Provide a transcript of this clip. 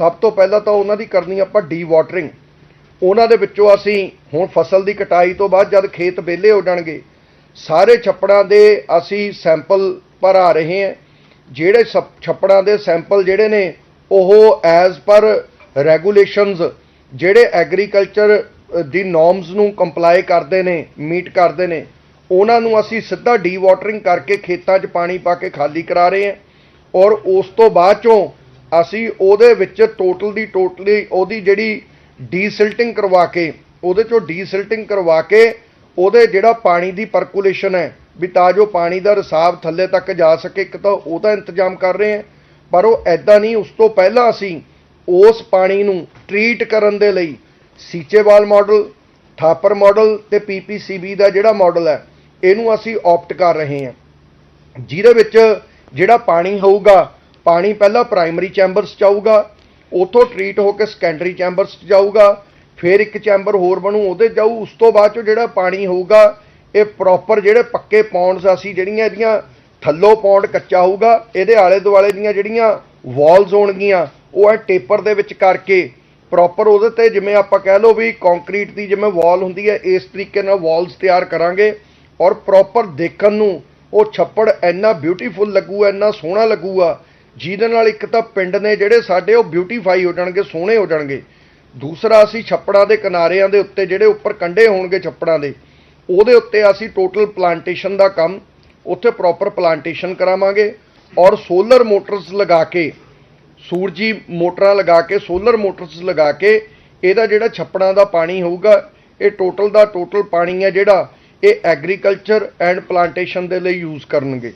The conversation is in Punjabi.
ਸਭ ਤੋਂ ਪਹਿਲਾਂ ਤਾਂ ਉਹਨਾਂ ਦੀ ਕਰਨੀ ਆਪਾਂ ਡੀ ਵਾਟਰਿੰਗ ਉਹਨਾਂ ਦੇ ਵਿੱਚੋਂ ਅਸੀਂ ਹੁਣ ਫਸਲ ਦੀ ਕਟਾਈ ਤੋਂ ਬਾਅਦ ਜਦ ਖੇਤ ਵਿਹਲੇ ਹੋ ਜਾਣਗੇ, ਸਾਰੇ ਛੱਪੜਾਂ ਦੇ ਅਸੀਂ ਸੈਂਪਲ ਭਰਾ ਰਹੇ ਹਾਂ। ਜਿਹੜੇ ਸਪ- ਛੱਪੜਾਂ ਦੇ ਸੈਂਪਲ ਜਿਹੜੇ ਨੇ, ਉਹ ਐਜ਼ ਪਰ ਰੈਗੂਲੇਸ਼ਨਸ ਜਿਹੜੇ ਐਗਰੀਕਲਚਰ ਦੀ ਨੋਰਮਸ ਨੂੰ ਕੰਪਲਾਈ ਕਰਦੇ ਨੇ ਮੀਟ ਕਰਦੇ ਨੇ, ਉਹਨਾਂ ਨੂੰ ਅਸੀਂ ਸਿੱਧਾ ਡੀਵਾਟਰਿੰਗ ਕਰਕੇ ਖੇਤਾਂ 'ਚ ਪਾਣੀ ਪਾ ਕੇ ਖਾਲੀ ਕਰਾ ਰਹੇ ਹਾਂ। ਔਰ ਉਸ ਤੋਂ ਬਾਅਦ ਚੋਂ ਅਸੀਂ ਉਹਦੇ ਵਿੱਚ ਟੋਟਲ ਦੀ ਟੋਟਲੀ ਉਹਦੀ ਜਿਹੜੀ ਡੀਸਿਲਟਿੰਗ ਕਰਵਾ ਕੇ, ਉਹਦੇ ਚੋਂ ਡੀਸਿਲਟਿੰਗ ਕਰਵਾ ਕੇ ਉਹਦੇ ਜਿਹੜਾ ਪਾਣੀ ਦੀ ਪਰਕੂਲੇਸ਼ਨ ਹੈ, ਵੀ ਤਾਂ ਜੋ ਪਾਣੀ ਦਾ ਰਿਸਾਵ ਥੱਲੇ ਤੱਕ ਜਾ ਸਕੇ, ਇੱਕ ਤਾਂ ਉਹਦਾ ਇੰਤਜ਼ਾਮ ਕਰ ਰਹੇ ਹਾਂ। ਪਰ ਉਹ ਐਦਾਂ ਨਹੀਂ, ਉਸ ਤੋਂ ਪਹਿਲਾਂ ਅਸੀਂ ਉਸ ਪਾਣੀ ਨੂੰ ਟਰੀਟ ਕਰਨ ਦੇ ਲਈ ਸੀਚੇਵਾਲ ਮਾਡਲ ਥਾਪਰ ਮਾਡਲ ਤੇ ਪੀਪੀਸੀਬੀ ਦਾ ਜਿਹੜਾ ਮਾਡਲ ਹੈ, ਇਹਨੂੰ ਅਸੀਂ ਆਪਟ ਕਰ ਰਹੇ ਹਾਂ। ਜਿਹਦੇ ਵਿੱਚ ਜਿਹੜਾ ਪਾਣੀ ਹੋਊਗਾ ਪਾਣੀ ਪਹਿਲਾਂ ਪ੍ਰਾਇਮਰੀ ਚੈਂਬਰਸ 'ਚ ਆਊਗਾ, ਉਥੋਂ ਟਰੀਟ ਹੋ ਕੇ ਸੈਕੰਡਰੀ ਚੈਂਬਰਸ 'ਚ ਜਾਊਗਾ, ਫਿਰ ਇੱਕ ਚੈਂਬਰ ਹੋਰ ਬਣੂ, ਉਹਦੇ ਜਾਊ, ਉਸ ਤੋਂ ਬਾਅਦ 'ਚੋਂ ਜਿਹੜਾ ਪਾਣੀ ਹੋਊਗਾ, ਇਹ ਪ੍ਰੋਪਰ ਜਿਹੜੇ ਪੱਕੇ ਪੌਂਡਸ ਅਸੀਂ ਜਿਹੜੀਆਂ ਇਹਦੀਆਂ, ਥੱਲੋਂ ਪੌਂਡ ਕੱਚਾ ਹੋਊਗਾ, ਇਹਦੇ ਆਲੇ ਦੁਆਲੇ ਦੀਆਂ ਜਿਹੜੀਆਂ ਵਾਲਸ ਹੋਣਗੀਆਂ, ਉਹ ਐ ਟੇਪਰ ਦੇ ਵਿੱਚ ਕਰਕੇ ਪ੍ਰੋਪਰ ਉਹਦੇ ਤੇ ਜਿਵੇਂ ਆਪਾਂ ਕਹਿ ਲਓ ਵੀ ਕੰਕਰੀਟ ਦੀ ਜਿਵੇਂ ਵਾਲ ਹੁੰਦੀ ਹੈ, ਇਸ ਤਰੀਕੇ ਨਾਲ ਵਾਲਸ ਤਿਆਰ ਕਰਾਂਗੇ ਔਰ ਪ੍ਰੋਪਰ ਦੇਖਣ ਨੂੰ ਉਹ ਛੱਪੜ ਇੰਨਾ ਬਿਊਟੀਫੁਲ ਲੱਗੂਗਾ ਇੰਨਾ ਸੋਹਣਾ ਲੱਗੂਗਾ ਜਿਹਦੇ ਨਾਲ ਇੱਕ ਤਾਂ ਪਿੰਡ ਨੇ ਜਿਹੜੇ ਸਾਡੇ ਉਹ ਬਿਊਟੀਫਾਈ ਹੋ ਜਾਣਗੇ, ਸੋਹਣੇ ਹੋ ਜਾਣਗੇ। ਦੂਸਰਾ ਅਸੀਂ ਛੱਪੜਾਂ ਦੇ ਕਿਨਾਰਿਆਂ ਦੇ ਉੱਤੇ ਜਿਹੜੇ ਉੱਪਰ ਕੰਢੇ ਹੋਣਗੇ ਛੱਪੜਾਂ ਦੇ, ਉਹਦੇ ਉੱਤੇ ਅਸੀਂ ਟੋਟਲ ਪਲਾਂਟੇਸ਼ਨ ਦਾ ਕੰਮ, ਉੱਥੇ ਪ੍ਰੋਪਰ ਪਲਾਂਟੇਸ਼ਨ ਕਰਾਵਾਂਗੇ ਔਰ ਸੋਲਰ ਮੋਟਰਸ ਲਗਾ ਕੇ, ਸੂਰਜੀ ਮੋਟਰਾਂ ਲਗਾ ਕੇ ਸੋਲਰ ਮੋਟਰਸ ਲਗਾ ਕੇ, ਇਹਦਾ ਜਿਹੜਾ ਛੱਪੜਾਂ ਦਾ ਪਾਣੀ ਹੋਊਗਾ, ਇਹ ਟੋਟਲ ਦਾ ਟੋਟਲ ਪਾਣੀ ਹੈ ਜਿਹੜਾ ਇਹ ਐਗਰੀਕਲਚਰ ਐਂਡ ਪਲਾਂਟੇਸ਼ਨ ਦੇ ਲਈ ਯੂਜ਼ ਕਰਨਗੇ।